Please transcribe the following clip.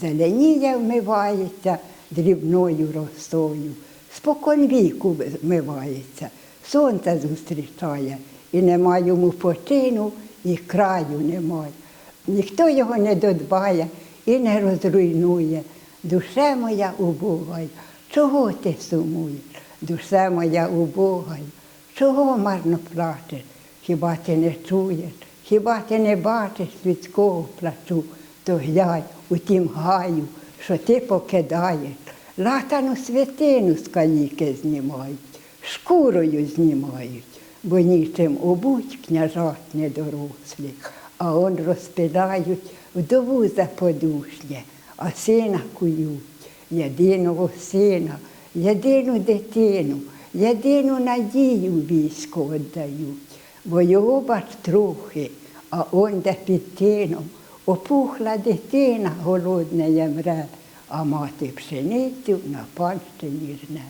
зеленіє вмивається дрібною росою, спокон віку вмивається, сонце зустрічає, і нема йому почину, і краю немає. Ніхто його не додбає і не розруйнує. Душе моя убогай, чого ти сумуєш? Душе моя убогай, чого марно плачеш? Хіба ти не чуєш, хіба ти не бачиш людського плачу, то глянь у тім гаю, що ти покидаєш. Латану святину з каліки знімають, шкурою знімають, бо нічим обуть княжат недорослі, а он розпиляють вдову за подушня, а сина кують, єдиного сина, єдину дитину, єдину надію війську віддають, бо його бач трохи, а он де під тином опухла дитина голодна мре, а мати пшеницю на панщині жне.